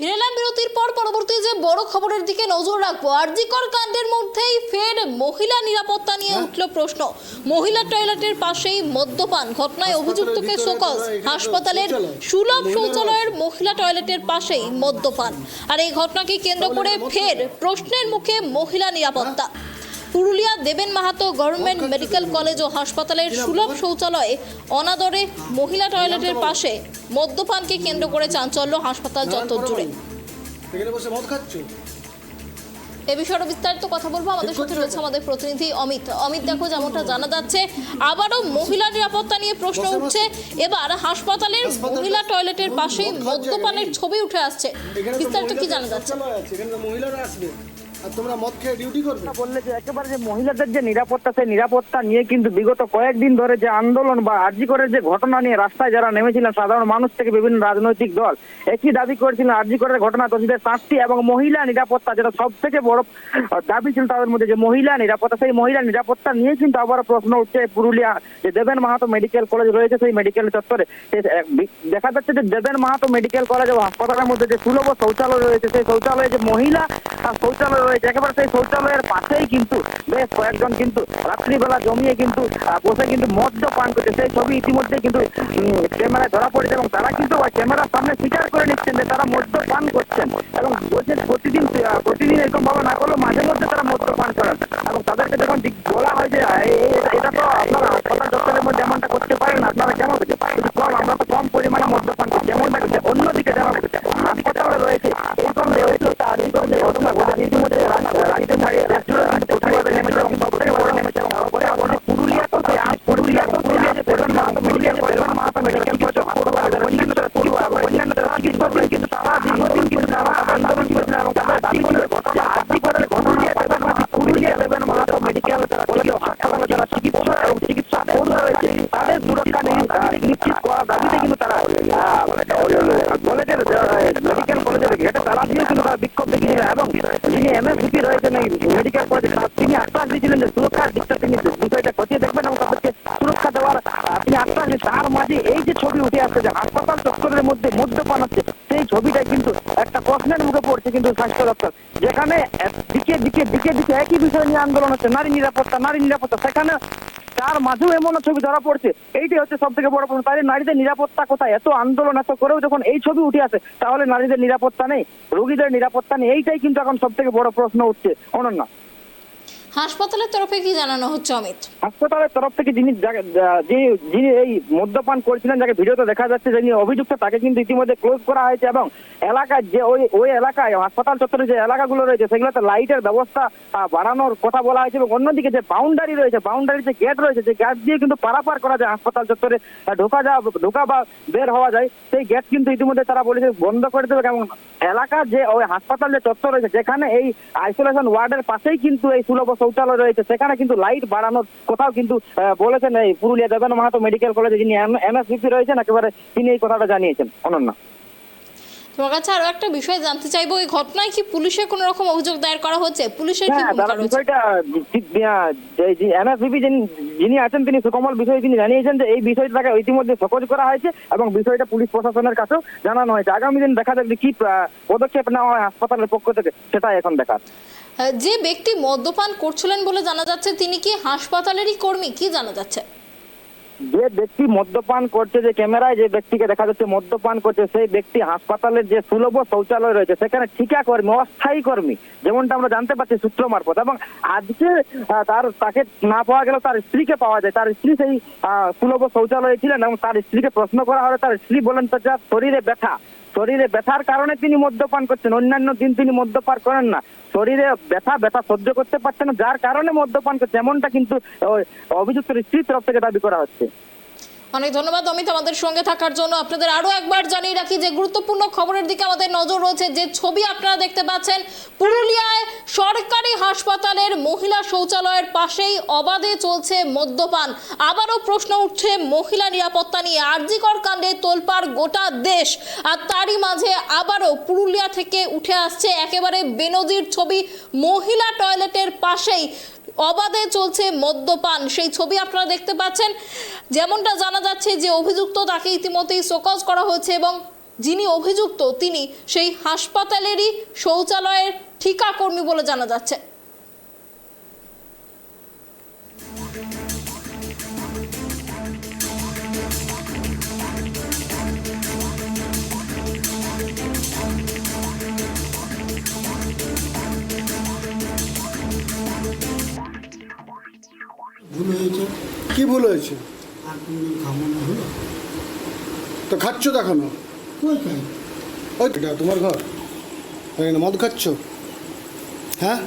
ফিরেলাম বিরতির পর পরবর্তী যে বড় খবরের দিকে নজর রাখব আরজিকর কাণ্ডের মধ্যেই ফের মহিলা নিরাপত্তা নিয়ে উঠল প্রশ্ন। মহিলা টয়লেটের পাশেই মদ্যপান ঘটনায় অভিযুক্তকে শোকজ। হাসপাতালের সুলভ শৌচালয়ের মহিলা টয়লেটের পাশেই মদ্যপান। আর এই ঘটনাকে কেন্দ্র করে ফের প্রশ্নের মুখে মহিলা নিরাপত্তা। Purulia Deben Mahato government medical college ও হাসপাতালের সুলভ শৌচালয়ে অনাদরে মহিলা টয়লেটের পাশে মদ্যপানকে কেন্দ্র করে চাঞ্চল্য হাসপাতাল চত্বর জুড়ে। এ বিষয়ে বিস্তারিত কথা বলব। আমাদের সাথে রয়েছে আমাদের প্রতিনিধি অমিত। অমিত দেখো যেমনটা জানা যাচ্ছে আবারও মহিলা নিরাপত্তা নিয়ে প্রশ্ন উঠছে। এবার হাসপাতালের মহিলা টয়লেটের পাশেই মদ্যপানের ছবি উঠে আসছে। বিস্তারিত কি জানা যাচ্ছে? মহিলারা আসবে। আর তোমরা মদ খেয়ে ডিউটি করবে? বললে যে একেবারে যে মহিলাদের যে নিরাপত্তা, সেই নিরাপত্তা নিয়ে কিন্তু বিগত কয়েকদিন ধরে যে আন্দোলন বা আরজি করের যে ঘটনা নিয়ে রাস্তায় যারা নেমেছিলেন, সাধারণ মানুষ থেকে বিভিন্ন রাজনৈতিক দল, একই দাবি করেছিলেন আরজি করের ঘটনা দোষীদের শাস্তি এবং মহিলা নিরাপত্তা যেটা সব থেকে বড় দাবি ছিল তাদের মধ্যে, যে মহিলা নিরাপত্তা, সেই মহিলা নিরাপত্তা নিয়ে কিন্তু আবার প্রশ্ন উঠছে পুরুলিয়া, যে দেবেন মাহাতো মেডিকেল কলেজ রয়েছে সেই মেডিকেল চত্বরে। দেখা যাচ্ছে যে দেবেন মাহাতো মেডিকেল কলেজ ও হাসপাতালের মধ্যে যে সুলভ শৌচালয় রয়েছে, সেই শৌচালয়ে যে মহিলা শৌচালয় রয়েছে। একেবারে সেই শৌচালয়ের পাশেই কিন্তু বেশ কয়েকজন কিন্তু রাত্রিবেলা জমিয়ে কিন্তু বসে কিন্তু মদ্য পান করছে। সেই ছবি ইতিমধ্যে কিন্তু ক্যামেরায় ধরা পড়েছে এবং তারা কিন্তু ক্যামেরার সামনে স্বীকার করে নিচ্ছেন যে তারা মদ্য পান করছেন এবং বলছেন প্রতিদিন প্রতিদিন এরকম ভাবে না করলেও মাঝে মধ্যে তারা মদ্য পান করেন। এবং তাদেরকে যখন বলা হয় যে এটা তো আপনারা হাসপাতাল দপ্তরের মধ্যে এমনটা করতে পারেন আপনারা কেন করতে কম আমরা তো নিশ্চিত করার দাবিতে কিন্তু তারা কলেজের মেডিকেল কলেজের ঘেটে তালা দিয়ে কিন্তু তারা বিক্ষোভ দেখিয়েছিলেন রয়েছে মেডিকেল কলেজে তিনি আশ্বাস দিয়েছিলেন যে সুরক্ষার দিকটা তিনি খতিয়ে দেখবেন সুরক্ষা দেওয়ার তিনি আশ্বাস তার মাঝে এই যে ছবি উঠে আসছে যে হাসপাতাল চত্বরের মধ্যে মদ্যপান হচ্ছে সেই ছবিটা কিন্তু একটা প্রশ্নের মুখে পড়ছে কিন্তু স্বাস্থ্য দপ্তর। যেখানে দিকে দিকে দিকে দিকে একই বিষয় নিয়ে আন্দোলন হচ্ছে, নারী নিরাপত্তা নারী নিরাপত্তা। সেখানে তার মাঝেও এমন ছবি ধরা পড়ছে। এইটাই হচ্ছে সব থেকে বড় প্রশ্ন। তাহলে নারীদের নিরাপত্তা কোথায়? এত আন্দোলন, এত করেও যখন এই ছবি উঠে আসে, তাহলে নারীদের নিরাপত্তা নেই, রোগীদের নিরাপত্তা নেই। এইটাই কিন্তু এখন সব থেকে বড় প্রশ্ন উঠছে। অনন্যা। হাসপাতালের তরফে কি জানানো হচ্ছে, অমিত? হাসপাতালের তরফ থেকে যিনি যে যিনি এই মদ্যপান করছিলেন, যাকে ভিডিওতে দেখা যাচ্ছে, যিনি অভিযুক্ত, তাকে কিন্তু ইতিমধ্যে ক্লোজ করা হয়েছে এবং এলাকায় যে, ওই ওই এলাকায়, হাসপাতাল চত্বরে যে এলাকাগুলো রয়েছে, সেগুলোতে লাইটের ব্যবস্থা বাড়ানোর কথা বলা হয়েছে এবং অন্যদিকে যে বাউন্ডারি রয়েছে বাউন্ডারি যে গেট রয়েছে, যে গেট দিয়ে কিন্তু পারাপার করা যায় হাসপাতাল চত্বরে ঢোকা যা, ঢোকা বা বের হওয়া যায়, সেই গেট কিন্তু ইতিমধ্যে তারা বলেছে বন্ধ করে দেবে এবং এলাকা যে, ওই হাসপাতাল যে চত্বর রয়েছে, যেখানে এই আইসোলেশন ওয়ার্ডের পাশেই কিন্তু এই সুলভ শৌচালয় রয়েছে সেখানে কিন্তু লাইট বাড়ানোর কথাও কিন্তু বলেছেন এই পুরুলিয়া দেবেন মাহাতো মেডিকেল কলেজে যিনি এমএসভিপি রয়েছেন একেবারে তিনি এই কথাটা জানিয়েছেন। অনন্যা। তোমার কাছে আরও একটা বিষয় জানতে চাইব এই ঘটনায় কি পুলিশে কোনো রকম অভিযোগ দায়ের করা হচ্ছে? পুলিশের কি হ্যাঁ ভূমিকা রয়েছে? বিষয়টা এমএসভিপি যিনি আছেন তিনি সুকমল বিষয়ে তিনি জানিয়েছেন যে এই বিষয়টাকে ইতিমধ্যে সকজ করা হয়েছে এবং বিষয়টা পুলিশ প্রশাসনের কাছেও জানানো হয়েছে। আগামী দিন দেখা যাবে কি পদক্ষেপ নেওয়া হয় হাসপাতালের পক্ষ থেকে সেটাই এখন দেখার। যে ব্যক্তি মদ্যপান করছিলেন বলে জানা যাচ্ছে, তিনি কি হাসপাতালেরই কর্মী? কি জানা যাচ্ছে? যে ব্যক্তি মদ্যপান করছে যে ক্যামেরায় যে ব্যক্তিকে দেখা যাচ্ছে মদ্যপান করছে, সেই ব্যক্তি হাসপাতালের যে সুলভ শৌচালয় রয়েছে, সেখানে ঠিকা কর্মী, অস্থায়ী কর্মী, যেমনটা আমরা জানতে পারছি সূত্র মারফত। এবং আজকে তার, তাকে না পাওয়া গেল তার স্ত্রীকে পাওয়া যায়। তার স্ত্রী সেই সুলভ শৌচালয়ে ছিলেন এবং তার স্ত্রীকে প্রশ্ন করা হলে তার স্ত্রী বলেন, তার শরীরে ব্যথা শরীরে ব্যথার কারণে তিনি মদ্যপান করছেন, অন্যান্য দিন তিনি মদ্যপান করেন না। শরীরে ব্যথা ব্যথা সহ্য করতে পারছেন না, যার কারণে মদ্যপান করছে, এমনটা কিন্তু অভিযুক্ত স্ত্রীর তরফ থেকে দাবি করা হচ্ছে। অনেক ধন্যবাদ অমিত আমাদের সঙ্গে থাকার জন্য। আপনাদের আরও একবার জানিয়ে রাখি যে গুরুত্বপূর্ণ খবরের দিকে আমাদের নজর রয়েছে যে ছবি আপনারা দেখতে পাচ্ছেন। পুরুলিয়ায় সরকারি হাসপাতালের মহিলা শৌচালয়ের পাশেই অবাধে চলছে মদ্যপান। আবারও প্রশ্ন উঠছে মহিলা নিরাপত্তা নিয়ে। আরজিকর কাণ্ডে তোলপাড় গোটা দেশ। আর তারই মাঝে আবারও পুরুলিয়া থেকে উঠে আসছে একেবারে বেনজির ছবি। মহিলা টয়লেটের পাশেই অবাধে চলছে মদ্যপান। সেই ছবি আপনারা দেখতে পাচ্ছেন। যেমনটা জানা যাচ্ছে যে অভিযুক্ত তাকে ইতিমধ্যেই শোকজ করা হয়েছে এবং যিনি অভিযুক্ত, তিনি সেই হাসপাতালেরই শৌচালয়ের ঠিকাকর্মী বলে জানা যাচ্ছে। ভুল হয়েছে? কি ভুল হয়েছে? আর কোনদিন খাব না হলো? তো খাচ্ছ কই খাই? ওই তো, তোমার ঘর। এখানে মদ খাচ্ছ? হ্যাঁ।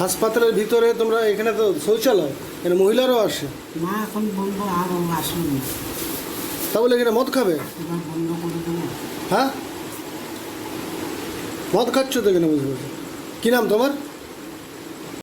হাসপাতালের ভিতরে তোমরা এখানে তো শৌচালয় এখানে মহিলারাও আসে। না এখন বলব আর আসবে না তা বলে এখানে মদ খাবে? হ্যাঁ? মদ খাচ্ছ তো এখানে বুঝতে পারছি কী নাম তোমার?